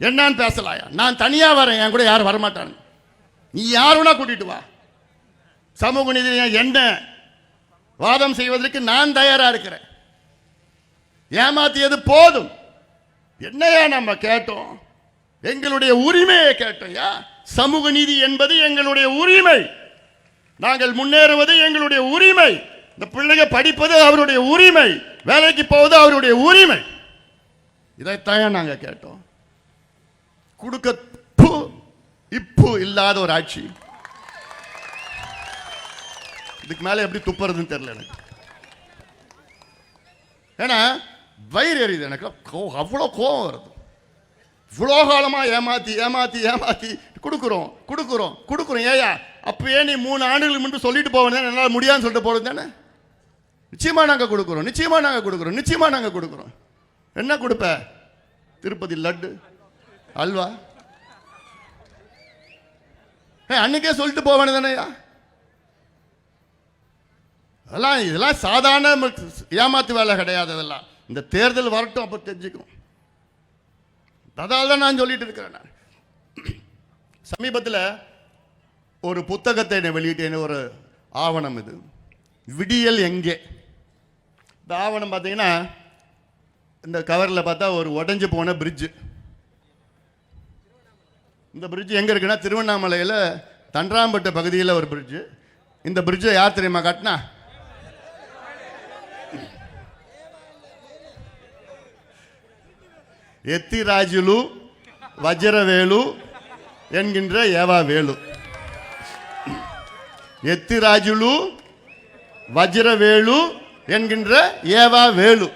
என்னன்னு பேசலாயா? நான் தனியாக வரேன் என் கூட யாரும் வரமாட்டாங்க. நீ யார் வேணா கூட்டிட்டு வா. சமூக நீதி என்ன? வாதம் செய்வதற்கு நான் தயாராக இருக்கிறேன். ஏமாத்தியது போதும். என்னையா நம்ம கேட்டோம்? எங்களுடைய உரிமையை கேட்டோம்யா சமூக நீதி என்பது எங்களுடைய உரிமை. நாங்கள் முன்னேறுவது எங்களுடைய உரிமை. இந்த பிள்ளைங்க படிப்பது அவருடைய உரிமை. வேலைக்கு போவது அவருடைய உரிமை. இதைத்தான் நாங்கள் கேட்டோம். கொடுக்க இப்பு இல்லாத ஒரு ஆட்சி. இதுக்கு மேலே எப்படி துப்புறதுன்னு தெரியல எனக்கு. ஏன்னா வயிறு எரியுது எனக்கு. கோ- அவ்வளோ கோபம் வருது. இவ்வளோ காலமாக ஏமாத்தி ஏமாத்தி ஏமாத்தி கொடுக்குறோம் கொடுக்குறோம் கொடுக்குறோம். ஏயா அப்பயே நீ மூணு ஆண்டுகளுக்கு முன்பு சொல்லிட்டு போவேன் என்னால் முடியாதுன்னு சொல்லிட்டு போகிறது தானே? நிச்சயமாக நாங்கள் கொடுக்குறோம் நிச்சயமாக நாங்கள் கொடுக்குறோம் நிச்சயமாக நாங்கள் கொடுக்குறோம். என்ன கொடுப்ப? திருப்பதி லட்டு. அல்வா? அன்னைக்கே சொல்லிட்டு போவேன் தானேயா அதெல்லாம் இதெல்லாம் சாதாரண ஏமாத்து வேலை கிடையாது அதெல்லாம். இந்த தேர்தல் வரட்டும் அப்போ தெரிஞ்சுக்கும். அதால் தான் நான் சொல்லிட்டு இருக்கிறேன் நான். சமீபத்தில் ஒரு புத்தகத்தை நான் வெளியிட்டேன் ஒரு ஆவணம் இது. விடியல் எங்கே? இந்த ஆவணம் பார்த்தீங்கன்னா இந்த கவரில் பார்த்தா ஒரு உடஞ்சி போன பிரிட்ஜு இந்த பிரிட்ஜ் எங்கே இருக்குன்னா திருவண்ணாமலையில் தன்றாம்பட்டு பகுதியில் ஒரு பிரிட்ஜு இந்த பிரிட்ஜை யார் தெரியுமா கட்டினா? எத்திராஜுலு வஜ்ரவேலு என்கின்ற ஏவா வேலு. எத்திராஜுலு வஜ்ரவேலு என்கின்ற ஏவா வேலு.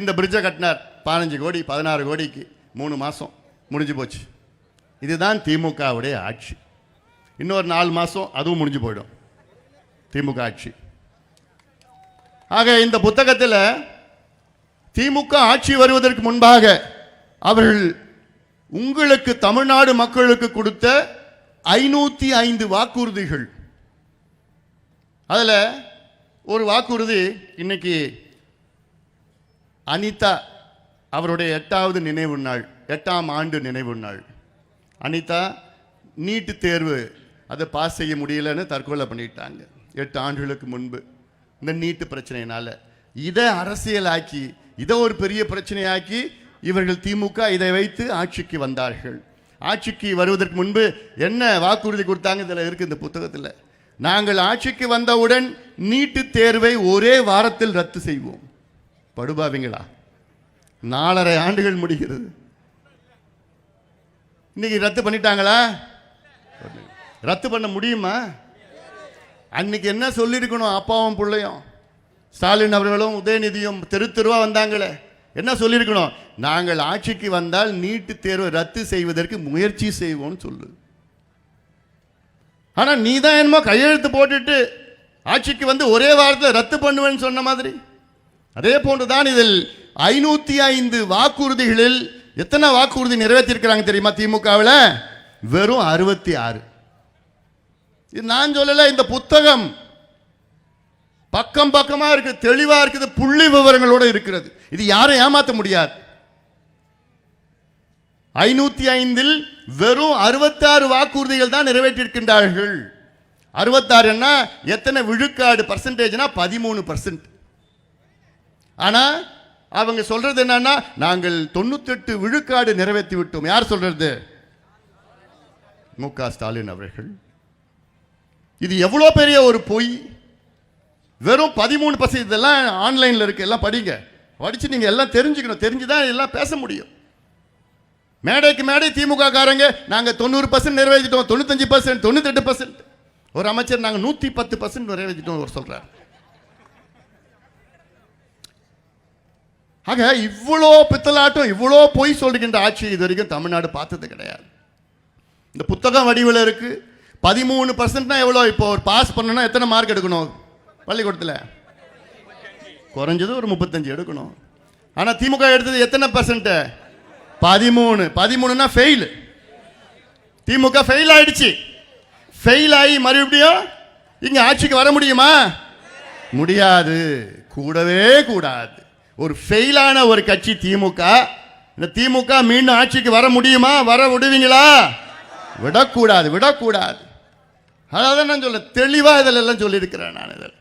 இந்த பிரிட்ஜை கட்டினார் பதினஞ்சு கோடி பதினாறு கோடிக்கு மூணு மாதம் முடிஞ்சு போச்சு. இதுதான் திமுகவுடைய ஆட்சி. இன்னொரு நாலு மாதம் அதுவும் முடிஞ்சு போயிடும். திமுக ஆட்சி. ஆக இந்த புத்தகத்தில் திமுக ஆட்சி வருவதற்கு முன்பாக அவர்கள் உங்களுக்கு தமிழ்நாடு மக்களுக்கு கொடுத்த ஐநூற்றி ஐந்து வாக்குறுதிகள். அதில் ஒரு வாக்குறுதி இன்னைக்கு அனிதா அவருடைய எட்டாவது நினைவு நாள் எட்டாம் ஆண்டு நினைவு நாள். அனிதா நீட்டு தேர்வு. அதை பாஸ் செய்ய முடியலன்னு தற்கொலை பண்ணிட்டாங்க. எட்டு ஆண்டுகளுக்கு முன்பு. இந்த நீட்டு பிரச்சனையினால். இதை அரசியலாக்கி இதை ஒரு பெரிய பிரச்சனையாக்கி இவர்கள் திமுக இதை வைத்து ஆட்சிக்கு வந்தார்கள். ஆட்சிக்கு வருவதற்கு முன்பு என்ன வாக்குறுதி கொடுத்தாங்க? இதில் இருக்கு இந்த புத்தகத்தில். நாங்கள் ஆட்சிக்கு வந்தவுடன் நீட்டு தேர்வை ஒரே வாரத்தில் ரத்து செய்வோம். படுபாவிங்களா? நாலரை ஆண்டுகள் முடிகிறது. இன்னைக்கு ரத்து பண்ணிட்டாங்களா? ரத்து பண்ண முடியுமா? அன்னைக்கு என்ன சொல்லியிருக்கணும் அப்பாவும் பிள்ளையும்? ஸ்டாலின் அவர்களும் உதயநிதியும் தெரு தெருவாக வந்தாங்களே. என்ன சொல்லியிருக்கணும்? நாங்கள் ஆட்சிக்கு வந்தால் நீட்டு தேர்வை ரத்து செய்வதற்கு முயற்சி செய்வோம்னு சொல்லு. ஆனால் நீ தான் என்னமோ கையெழுத்து போட்டுட்டு ஆட்சிக்கு வந்து ஒரே வாரத்தில் ரத்து பண்ணுவேன்னு சொன்ன மாதிரி. அதே போன்றுதான் இதில் ஐநூற்றி ஐந்து வாக்குறுதிகளில் எத்தனை வாக்குறுதி நிறைவேற்றிருக்கிறாங்க தெரியுமா திமுகவில்? வெறும் அறுபத்தி ஆறு. இது நான் சொல்லலை இந்த புத்தகம் பக்கம் பக்கமாக இருக்குது தெளிவாக இருக்குது புள்ளி விவரங்களோட இருக்கிறது. இது யாரும் ஏமாற்ற முடியாது. ஐநூத்தி ஐந்தில் வெறும் அறுபத்தாறு வாக்குறுதிகள் தான் நிறைவேற்றியிருக்கின்றார்கள். அறுபத்தாறுன்னா எத்தனை விழுக்காடு பர்சன்டேஜ்னா பதிமூணு பர்சன்ட் ஆனால் அவங்க சொல்றது என்னன்னா நாங்கள் தொண்ணூத்தெட்டு விழுக்காடு நிறைவேற்றி விட்டோம். யார் சொல்றது? மு க ஸ்டாலின் அவர்கள். இது எவ்வளோ பெரிய ஒரு பொய்? வெறும் பதிமூணு பசி இதெல்லாம் ஆன்லைனில் இருக்கு. எல்லாம் படிங்க. படிச்சு நீங்க எல்லாம் தெரிஞ்சுக்கணும். தெரிஞ்சுதான் எல்லாம் பேச முடியும். மேடைக்கு மேடை திமுக காரங்க நாங்கள் தொண்ணூறு பர்சன்ட் நிறைவேற்றிட்டோம். தொண்ணூத்தஞ்சு பர்சன்ட் தொண்ணூத்தெட்டு பர்சன்ட் ஒரு அமைச்சர் நாங்கள் நூற்றி பத்து பர்சன்ட் நிறைவேற்றிட்டோம் ஒரு சொல்கிறார் ஆக இவ்வளோ பித்தலாட்டம் இவ்வளோ பொய் சொல்லுகின்ற ஆட்சி இது வரைக்கும் தமிழ்நாடு பார்த்தது கிடையாது. இந்த புத்தகம் வடிவில் இருக்குது பதிமூணு பர்சன்ட்னா எவ்வளோ? இப்போ ஒரு பாஸ் பண்ணணும்னா எத்தனை மார்க் எடுக்கணும்? பள்ளிக்கூடத்தில்? குறைஞ்சது ஒரு முப்பத்தஞ்சு எடுக்கணும். ஆனால் திமுக எடுத்தது எத்தனை பர்சன்ட்டு பதிமூணு. பதிமூணுனா ஃபெயில் திமுக ஃபெயில் ஆயிடுச்சு. ஃபெயில் ஆகி மறுபடியும் இங்கே ஆட்சிக்கு வர முடியுமா? முடியாது. கூடவே கூடாது. ஒரு ஃபெயிலான ஒரு கட்சி திமுக. இந்த திமுக மீண்டும் ஆட்சிக்கு வர முடியுமா? வர விடுவீங்களா? விடக்கூடாது விடக்கூடாது. அதான் நான் சொல்ல தெளிவாக இதில் எல்லாம் சொல்லியிருக்கிறேன் நான் இதில்.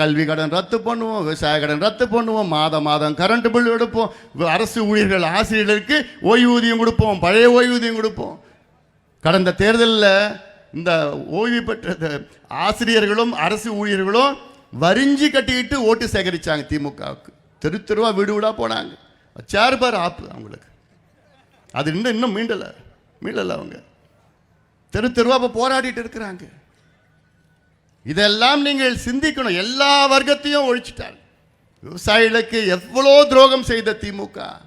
கல்வி கடன் ரத்து பண்ணுவோம் விவசாய கடன் ரத்து பண்ணுவோம் மாதம் மாதம் கரண்ட் பில் எடுப்போம் அரசு ஊழியர்கள் ஆசிரியர்களுக்கு ஓய்வூதியம் கொடுப்போம் பழைய ஓய்வூதியம் கொடுப்போம். கடந்த தேர்தலில் இந்த ஓய்வு பெற்ற ஆசிரியர்களும் அரசு ஊழியர்களும் வரிஞ்சு கட்டிக்கிட்டு ஓட்டு சேகரிச்சாங்க திமுகவுக்கு. தெரு தெருவாக வீடு வீடாக போனாங்க. சேர் பார் ஆப்பு அவங்களுக்கு. அது இன்னும் இன்னும் மீண்டலை. மீளலை அவங்க. தெரு தெருவாக இப்போ போராடிட்டு இருக்கிறாங்க. இதெல்லாம் நீங்கள் சிந்திக்கணும். எல்லா வர்க்கத்தையும் ஒழிச்சிட்டாங்க. விவசாயிகளுக்கு எவ்வளோ துரோகம் செய்த திமுக?